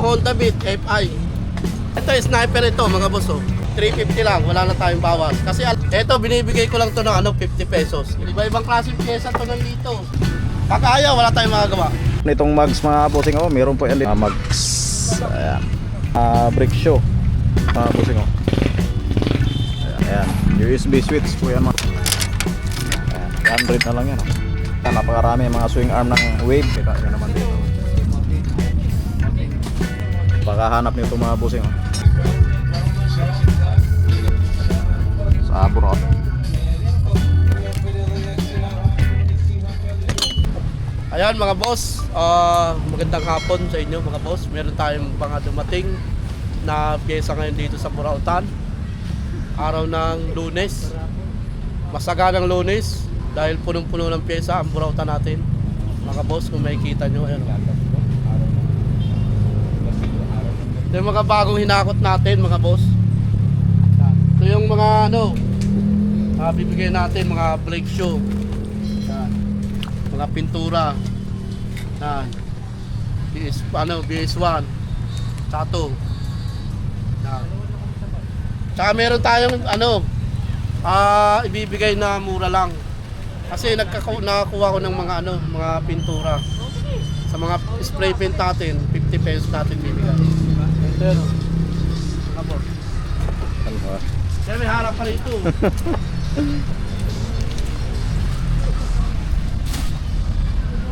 Honda Beat FI. Ito, sniper ito mga boss oh. 350 lang, wala na tayong bawas. Kasi ito, binibigay ko lang to ng ano, 50 pesos. Iba-ibang klaseng pyesa to nandito. Kakaaya, wala tayong magagawa. Nitong mags mga bossing oh, meron po yan. Uh, mags. Ayan. Ah, brake show. Mga bossing oh. Ayan. USB switch po yan mga. Ayan, 100 na lang yan oh. Napakarami yung mga swing arm ng wave. Kita nyo naman dito. Pagkahanap nito mga bossing oh. Sa abroad. Ayan mga boss, ah, magandang hapon sa inyo mga boss. Meron tayong mga dumating na pyesa ngayon dito sa Burautan. Araw ng lunes. Masaganang lunes dahil punong-puno ng pyesa ang Burautan natin. Mga boss, kung makikita nyo, ayan. Ito yung mga bagong hinakot natin mga boss. Ito yung mga ano, ah, bibigyan natin mga brake shoe. Yan. Mga pintura. Na BS, ano, BS1 tato yan. Tsaka meron tayong ano ah ibibigay na mura lang. Kasi nagkaku nakakuha ko ng mga ano mga pintura. Sa mga spray paint natin 50 pesos natin bibigay yun oh. Ako. Ano ba? Kaya may harap pa rito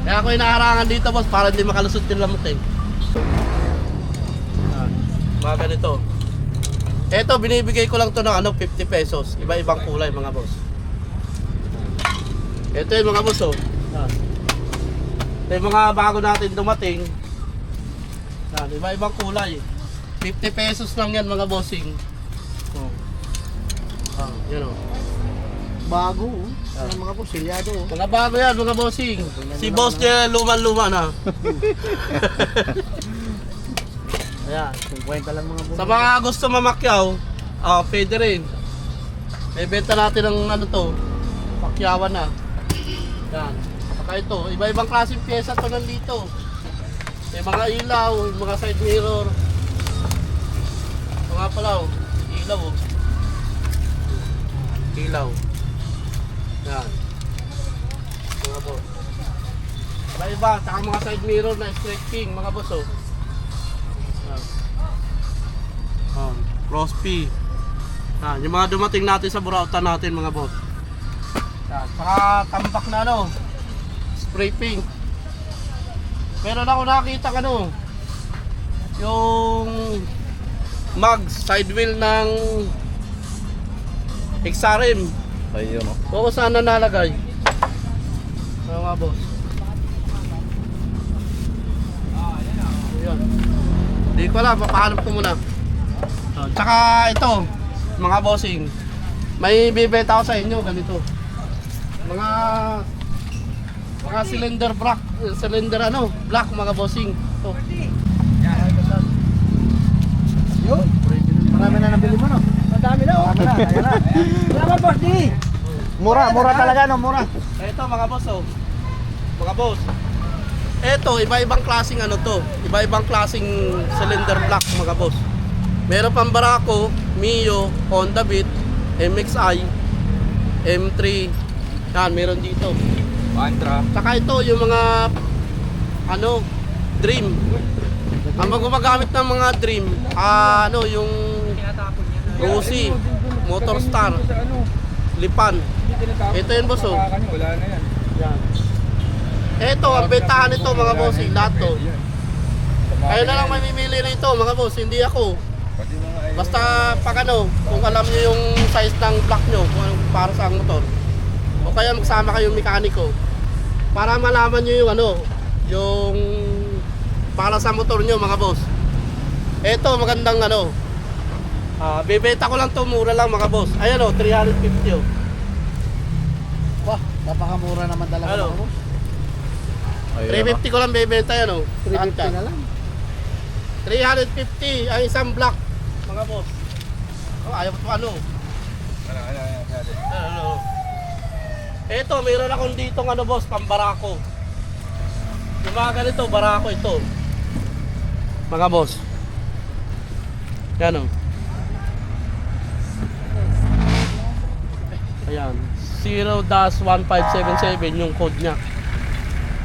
Kaya ako inaharangan dito boss para hindi makalusot yung lamot eh. Ah, Mga ganito. Ito, binibigay ko lang to ng ano, 50 pesos. Iba-ibang kulay mga boss. Ito yung mga boss oh. Ah. Ito yung mga bago natin dumating. Yan, iba-ibang kulay. 50 pesos lang yan mga bossing. Oh. Ah, yan oh. Bago, oh. Yung mga pusilyado. oh. Mga bago yan, mga bossing. Si boss niya luman-luma na. Ayan. 50 lang mga Sa mga gusto mamakyaw, ah pwede rin. May benta natin ng ano to, pakyawan na. Yan. Saka ito, iba-ibang klaseng pyesa to nandito. May mga ilaw, mga side mirror. Mga pala, oh. ilaw oh. Ilaw. Yan. Mga boss. Iba-iba, saka mga side mirror na stretching, mga boss oh. Yan. Oh, cross P. Yan, yung mga dumating natin sa Burautan natin mga boss. Yan, saka tambak na ano, spray paint. Pero na ako nakakita ano, yung mag side wheel ng XRM. Ayun oh. Oo, saan na nalagay? Ano mga boss? Ayan. Hindi ko alam, papahanap ko muna. Oh, tsaka ito, mga bossing. May bibenta ako sa inyo, ganito. Mga mga cylinder black, cylinder ano, black mga bossing. Ito. Yun. Marami na nabili mo, no? Madami na, oh. Marami na. Salamat, boss, di. Mura, mura talaga, no? Mura. Ito mga boss oh. Mga boss. Ito, iba-ibang klaseng ano to. Iba-ibang klaseng cylinder block mga boss. Meron pang Barako, Mio, Honda Beat, MXI, M3. Yan, meron dito. Pantra. Saka ito, yung mga ano, Dream. Ang mga gumagamit ng mga Dream, ah, ano, yung Rossi, Motor Star, Lipan. Ito yun boss oh. Wala na yan. Yan. Ito, ang bentahan nito mga boss, lahat to. Kayo na lang mamimili rito mga boss, hindi ako. Basta pag ano, kung alam niyo yung size ng block nyo, kung anong para sa motor. O kaya magsama kayong mekaniko. Para malaman nyo yung ano, yung para sa motor nyo mga boss. Ito, magandang ano. Ah, bebenta ko lang to mura lang mga boss. Ayan o, 350 oh. Wah, napakamura naman talaga, Ano? mga boss. 350 ko lang bebenta yan oh. 350 na lang. 350 ang isang block mga boss. Oh, ayaw ko ano. Ano? Ito, mayroon akong dito ano boss, pambarako. Yung mga ganito, barako ito. Mga boss. Yan o. Ayan. 0-1577 yung code niya.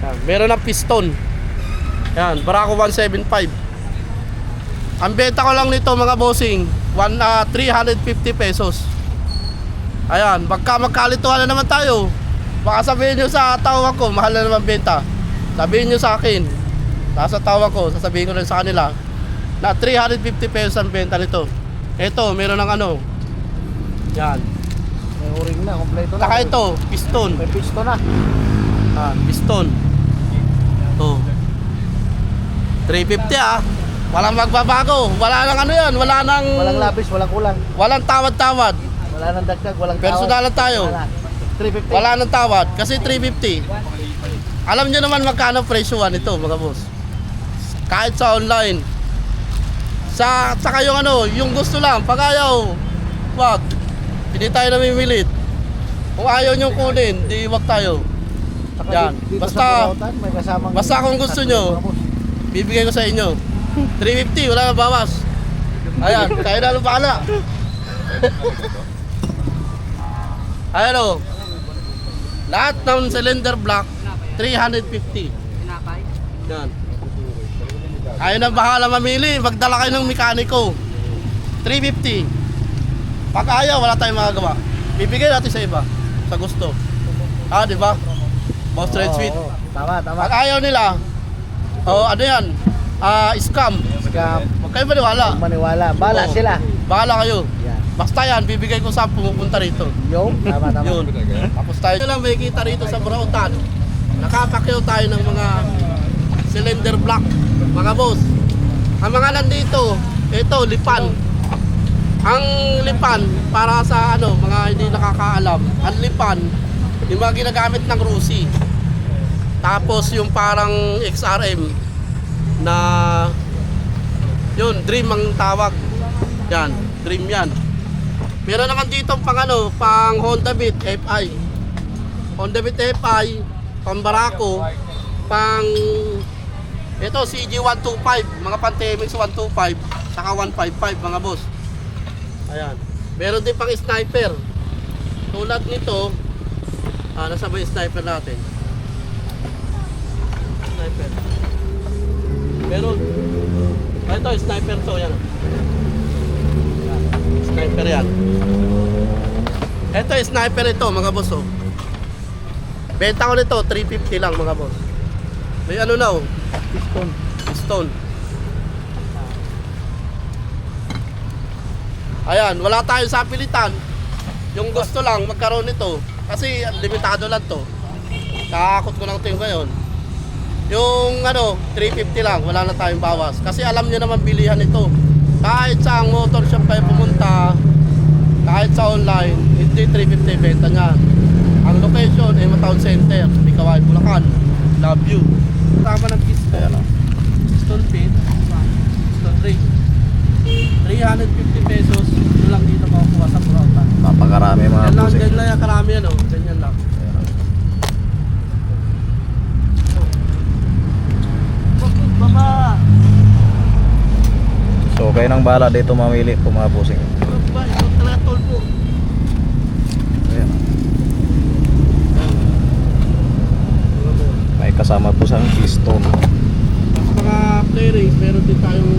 Yan. Meron ng piston. Yan. Barako 175. Ang benta ko lang nito mga bossing, one, ah, 350 pesos. Ayan, magka magkalituhan na naman tayo. Baka sabihin nyo sa tawag ko, mahal na naman benta. Sabihin nyo sa akin, nasa tawag ko, sasabihin ko rin sa kanila, na 350 pesos ang benta nito. Ito, meron ng ano, yan. May uring na, kompleto na. Saka ito, piston. May piston na. Ah, piston. Ito. 350 ah. Walang magbabago. Wala nang ano yan. Wala nang... Walang labis, walang kulang. Walang tawad-tawad. Wala nang dagdag, walang tawad. Personalan tayo. Wala. 350. Wala nang tawad. Kasi 350. Alam nyo naman magkano presyoan ito mga boss. Kahit sa online. Sa, saka yung ano, yung gusto lang. Pag ayaw, wag. Hindi tayo namimilit. Kung ayaw nyo kunin, di wag tayo. Yan. Basta- basta kung gusto nyo. Bibigay ko sa inyo. 350, wala na bawas. Ayan, kayo na lang bahala. Ayan o. Lahat ng cylinder block, 350. Yan. Kayo na bahala mamili. Magdala kayo ng mekaniko. 350. Pag ayaw, wala tayong magagawa. Bibigay natin sa iba. Sa gusto. Ah, di ba? Boss Red Oo, Sweet. oo. Tama, tama. Pag ayaw nila, oh, ano yan? Ah, scam. Scam. Huwag kayo maniwala. Huwag maniwala. Bala Oo. sila. Bahala kayo. Yan. Basta yan, bibigay ko saan pumupunta rito. Yo, tama, tama. Yun. Tapos tayo lang may kita rito sa Burautan. Nakapakyaw tayo ng mga cylinder block. Mga boss. Ang mga nandito, ito, lipan. Ang lipan, para sa ano, mga hindi nakakaalam, ang lipan, yung mga ginagamit ng Rusi. Tapos yung parang XRM na yun, Dream ang tawag. Yan, Dream yan. Meron naman dito pang ano, pang Honda Beat FI. Honda Beat FI, pang Barako, pang ito CG125, mga Pantemix 125, saka 155 mga boss. Ayan. Meron din pang sniper. Tulad nito, ah, nasa ba yung sniper natin? Sniper. Meron. Ah, ito, sniper to, yan. Sniper yan. Ito, sniper ito, mga boss, oh. Benta ko nito, 350 lang, mga boss. May ano na, oh. Piston. Stone. Ayan, wala tayo sa. Yung gusto lang magkaroon nito. Kasi limitado lang to. Kakakot ko lang ito yung ngayon. Yung ano, 350 lang, wala na tayong bawas. Kasi alam nyo naman bilihan ito. Kahit sa motor shop kayo pumunta, kahit sa online, hindi 350 benta niya. Ang location ay Town Center, Bicaway, Bulacan. Love you. Tama ng piston. Ayan o. Piston pin, piston ring. 350 pesos, lang dito makukuha sa Burautan. Napakarami mga Yan lang, bossing. ganyan lang yung karami yan oh. Ganyan lang. So kayo nang bala dito mamili po mga. Ayan. May kasama po sa piston. Tapos mga playrings, meron din tayong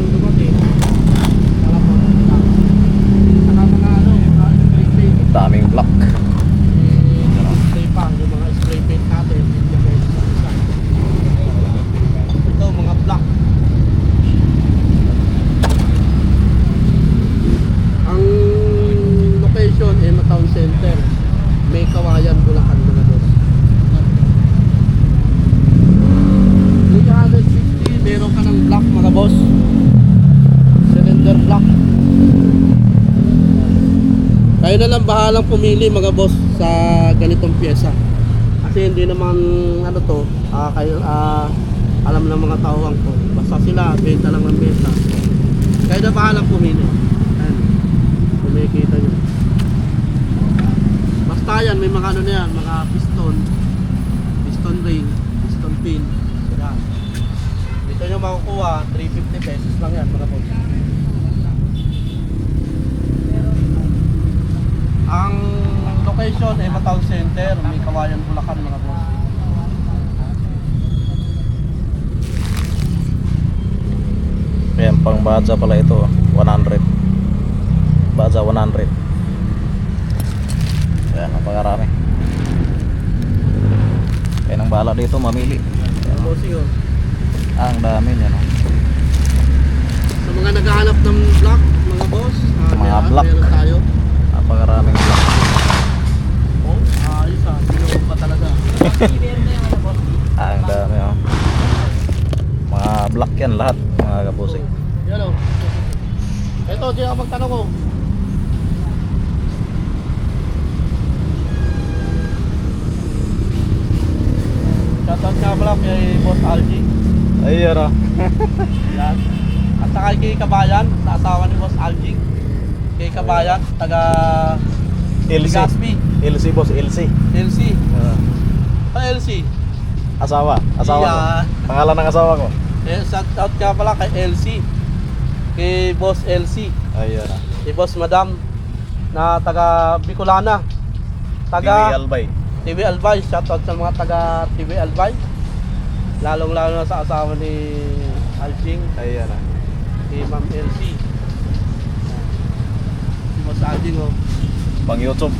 Daming block. Kayo na lang bahalang pumili mga boss sa ganitong pyesa. Kasi hindi naman ano to, ah kayo ah, alam ng mga tauhan ko. Basta sila benta lang ng benta. Kayo na bahalang pumili. Ayan. Kumikita nyo. Basta yan, may mga ano na yan, mga piston, piston ring, piston pin. Yan. Dito nyo makukuha, 350 pesos lang yan mga boss. Ang location ay Mataw Center, may Kawayan, Bulacan mga boss. Ayan, pang Baja pala ito. 100. Baja 100. Ayan, napakarami. Kaya nang bala dito, mamili. Oh. Ah, ang dami niya, no? Sa mga naghahanap ng block, mga boss, ah, Mga block. meron tayo. Napakaraming block. Oh, ayos ah, pinuho pa talaga. Ah, ang dami, oh. Mga block yan lahat, mga kapusing. Yan oh. Ito, di ako magtanong oh. ko. Shoutout nga pala kay Boss Algie. Ayan, oh. Yan. At saka kay Kabayan, sa asawa ni Boss Algie. Kay Kabayan, taga LC. Legazpi. LC, boss, LC. LC. Ah, Pa LC. asawa, asawa ko. Yan. Pangalan ng asawa ko. Eh, shoutout nga pala kay LC. Kay Boss LC. Ayan, oh. Kay Boss Madam na taga Bicolana. TV Taga Albay. TV Albay. Shoutout sa mga taga TV Albay. Lalong lalo na sa asawa ni Aljing, Ayan, oh. ni Ma'am LC. Si Boss Aljing oh. Pang YouTube.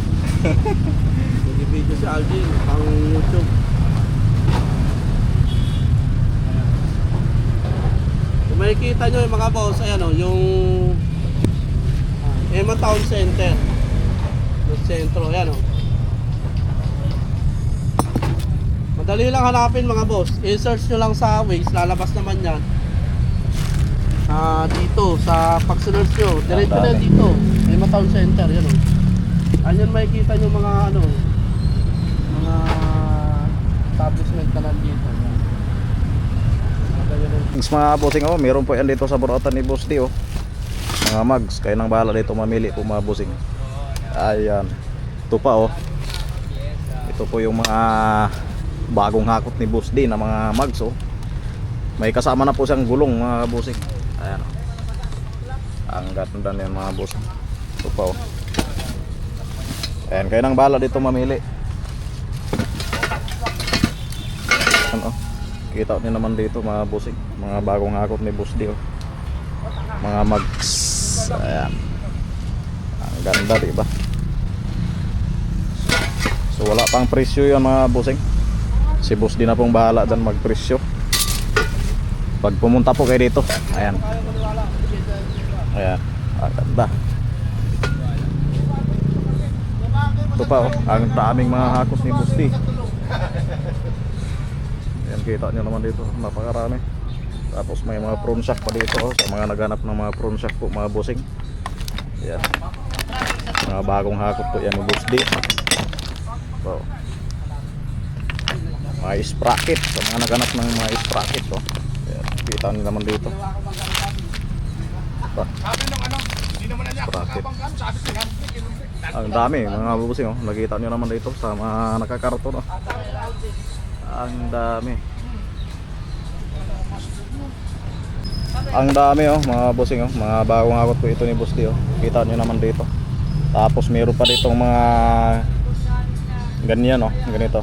Nag-video si Aljing pang YouTube. Kung makikita nyo yung mga boss, ayan o, yung ah, Emma Town Center. Yung sentro, ayan o. Madali lang hanapin mga boss. I-search nyo lang sa Waze, lalabas naman yan. Ah, dito, sa pag-search nyo, diretso na dito. Emma Town Center, yan o. Anyan makikita nyo mga ano, mga establishment na nandito. Thanks mga busing oh, meron po yan dito sa Burautan ni Boss D oh. Mga mags, kayo nang bahala dito mamili po mga busing. Ayan. Ito pa oh. Ito po yung mga bagong hakot ni Boss D na mga mags oh. May kasama na po siyang gulong mga busing. Ayan. Ang ganda niyan mga pa oh. Ayan, kayo nang bahala dito mamili. Ano? Kita niyo naman dito mga busing, mga bagong hakot ni Boss D oh. Mga mags. Ayan. Ang ganda, di ba? So wala pang presyo 'yan mga busing. Si Boss D na pong bahala dyan magpresyo. Pag pumunta po kayo dito, ayan. Ayan, ang ganda. Ito pa oh, ang daming mga hakot ni D. Ayan, kita nyo naman dito, napakarami. Tapos may mga prawn shack pa dito, oh, sa mga naghanap ng mga prawn shack po, mga bossing. Ayan. Mga bagong hakot po yan ni D. So, mga sprocket, sa mga naghanap ng mga sprocket, oh. Kita nyo naman dito. Pa. Sprocket. Ang dami, mga bossing, oh. Nakita nyo naman dito sa mga nakakarton, oh. Ang dami. Ang dami oh, mga bossing oh, mga bagong akot po ito ni D oh. Kita niyo naman dito. Tapos meron pa dito mga ganyan oh, ganito.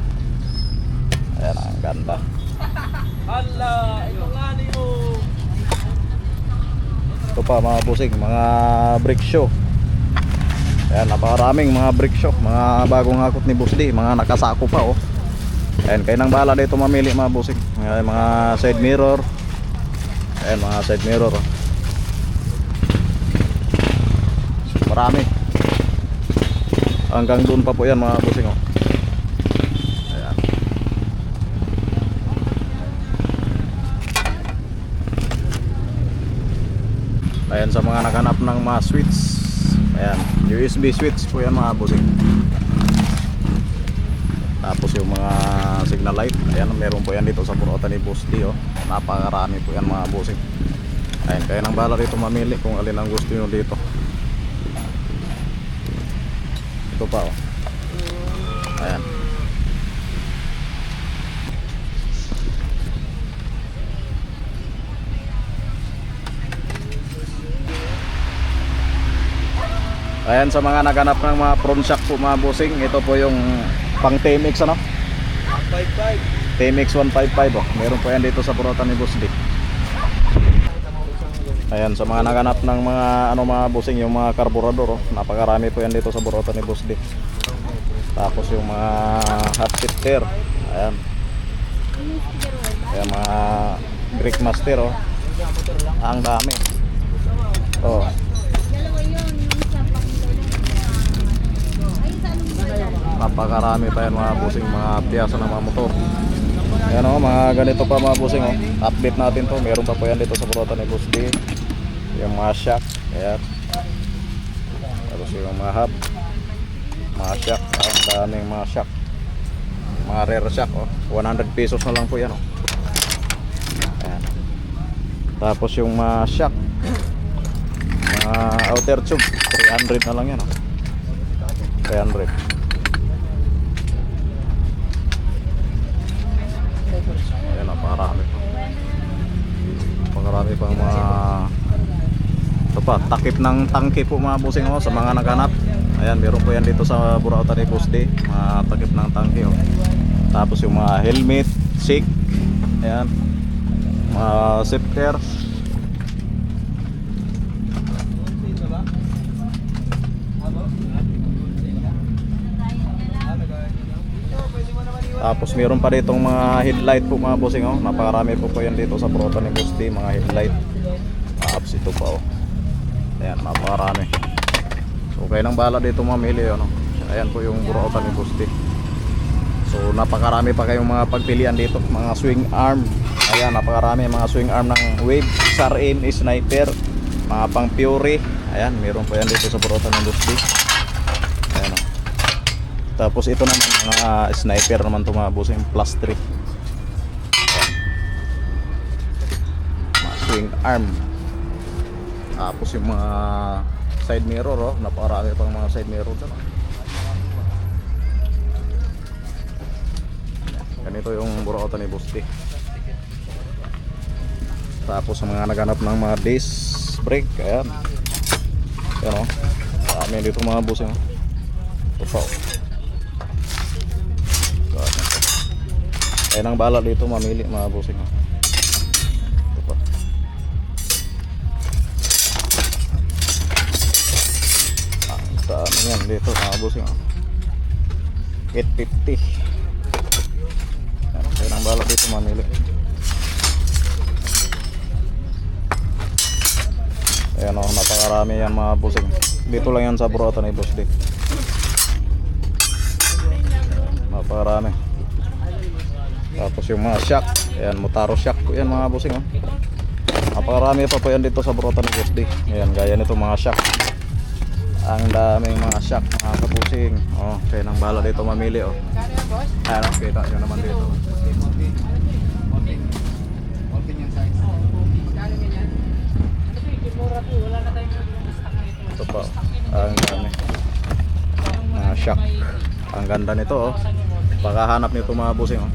Ayan, ang ganda. Hala, ito nga niyo. Ito pa mga bossing, mga brick show. Ayan, napakaraming mga brick show, mga bagong hakot ni D, mga nakasako pa oh. Ayan, kayo nang bahala dito mamili mga bossing. Ayan, mga side mirror. Ayan, mga side mirror. oh. Marami. Hanggang doon pa po yan mga bossing. Oh. Ayan. Ayan sa mga naghanap ng mga switch. Ayan, USB switch po yan mga bossing. Tapos yung mga signal light, ayan, meron po yan dito sa Punutan ni Boss D, oh. Napakarami po yan mga bossing. Ayan, kaya nang bala rito mamili kung alin ang gusto nyo dito. Ito pa, oh. Ayan. Ayan sa mga naganap ng mga prawn shack po mga bossing. Ito po yung pang TMX ano? 5-5. TMX 155 oh. Meron po yan dito sa Purotan ni Boss D. Ayan sa mga naganap ng mga ano mga bossing yung mga karburador oh. Napakarami po yan dito sa Purotan ni Boss D. Tapos yung mga hot shifter. Ayan. Ayan mga brake master oh. Ang dami. Oh. Dalawa yun, yung sa Panginoon. Ay, sa anong ba? Napakarami pa yan mga busing mga piyasa ng mga motor. Yan o, mga ganito pa mga busing o. Update natin to. Meron pa po yan dito sa Purotan ni Boss D. Yung mga shock. Ayan. Tapos yung mga hub. Mga shock. Ang daming mga shock. Mga rear shock o. 100 pesos na lang po yan o. Ayan. Tapos yung mga shock. Mga outer tube. 300 na lang yan o. 300. Ayan, napakarami pa. Napakarami pang mga ito pa, takip ng tangke po mga busing oh, sa mga naghanap. Ayan, meron po yan dito sa Burauta ni Boss D. Mga takip ng tangke oh. Tapos yung mga helmet, seat. Ayan. Mga sifter. Tapos meron pa ditong mga headlight po mga bossing oh. Napakarami po po yan dito sa Prota ni mga headlight. Tapos ito pa oh. Ayan, napakarami. So kayo nang bala dito mamili ano. Ayan po yung Prota ni D. So napakarami pa kayong mga pagpilian dito, mga swing arm. Ayan, napakarami mga swing arm ng Wave, SAR-M, Sniper, mga pang Fury. Ayan, meron po yan dito sa Prota ni oh. Tapos ito naman mga sniper naman to mga bossing plus 3. Mga swing arm. Tapos yung mga side mirror oh, napakarami pang mga side mirror dyan. oh. Ganito yung burota ni D. Tapos sa mga naganap ng mga disc brake, ayan. Ayan oh. Dami dito mga bossing oh. Ito pa Ayan ang bala dito mamili mga bossing. oh. Ito pa. Ang dami yan dito mga bossing. oh. 850. Ayan, Ayan ang bala dito mamili. Ayan o, napakarami yan mga bossing. Dito lang yan sa Burota ni Boss D. Napakarami. Tapos yung mga shock, ayan, Motaro shock po yan mga bossing oh. Napakarami pa po yan dito sa Brotan ni Boss D. Ayan, gaya nito mga shock. Ang daming mga shock mga kabusing. Oh, kaya nang bala dito mamili oh. Ayan, oh, kita nyo naman dito. Ito pa, ang dami. Mga shock. Ang ganda nito oh. Pagkahanap nito mga busing oh.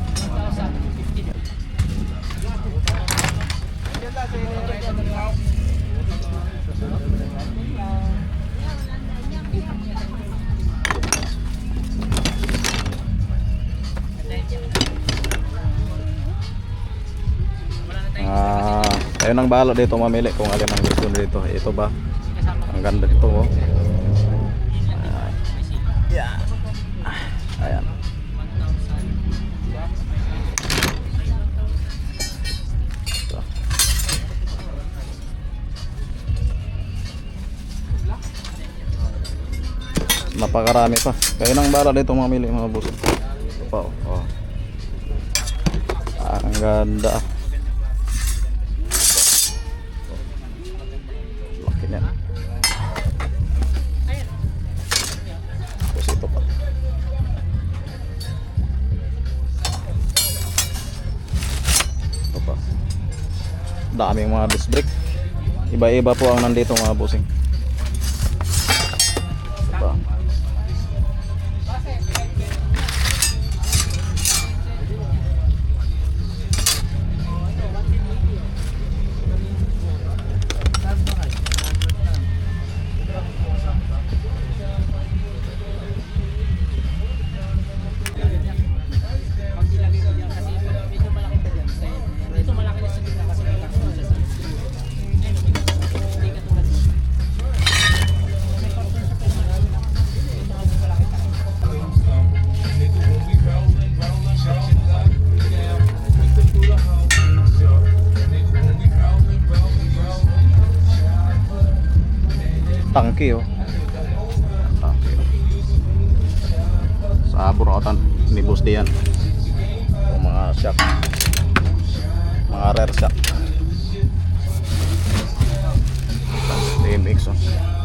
Ayun ang bahala dito mamili kung alin ang gusto dito. Ito ba? Ang ganda nito oh. Ah, yeah. Ayan. Ito. Napakarami pa. Kaya nang bala dito mamili mga boss. Ito pa oh. oh. Ang ganda. Daming mga disc brake. Iba-iba po ang nandito mga bossing. Tangke oh. Tangke. Sa burautan ni Boss Dian. Yung mga shock. Mga rear shock. TMX oh.